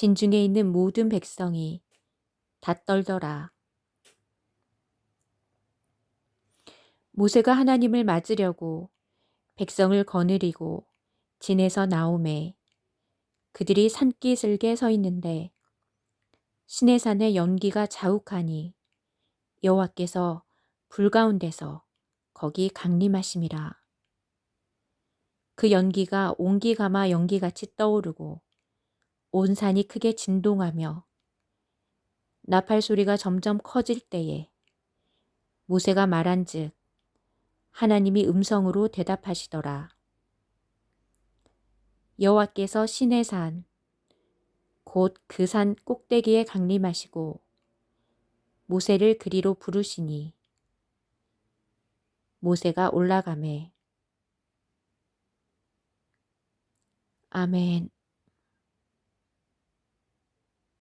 진중에 있는 모든 백성이 다 떨더라. 모세가 하나님을 맞으려고 백성을 거느리고 진에서 나오매 그들이 산기슭에 서 있는데 시내산의 연기가 자욱하니 여호와께서 불 가운데서 거기 강림하심이라. 그 연기가 옹기가마 연기같이 떠오르고 온 산이 크게 진동하며 나팔 소리가 점점 커질 때에 모세가 말한즉 하나님이 음성으로 대답하시더라. 여호와께서 신의 산, 곧 그 산 꼭대기에 강림하시고 모세를 그리로 부르시니 모세가 올라가매 아멘.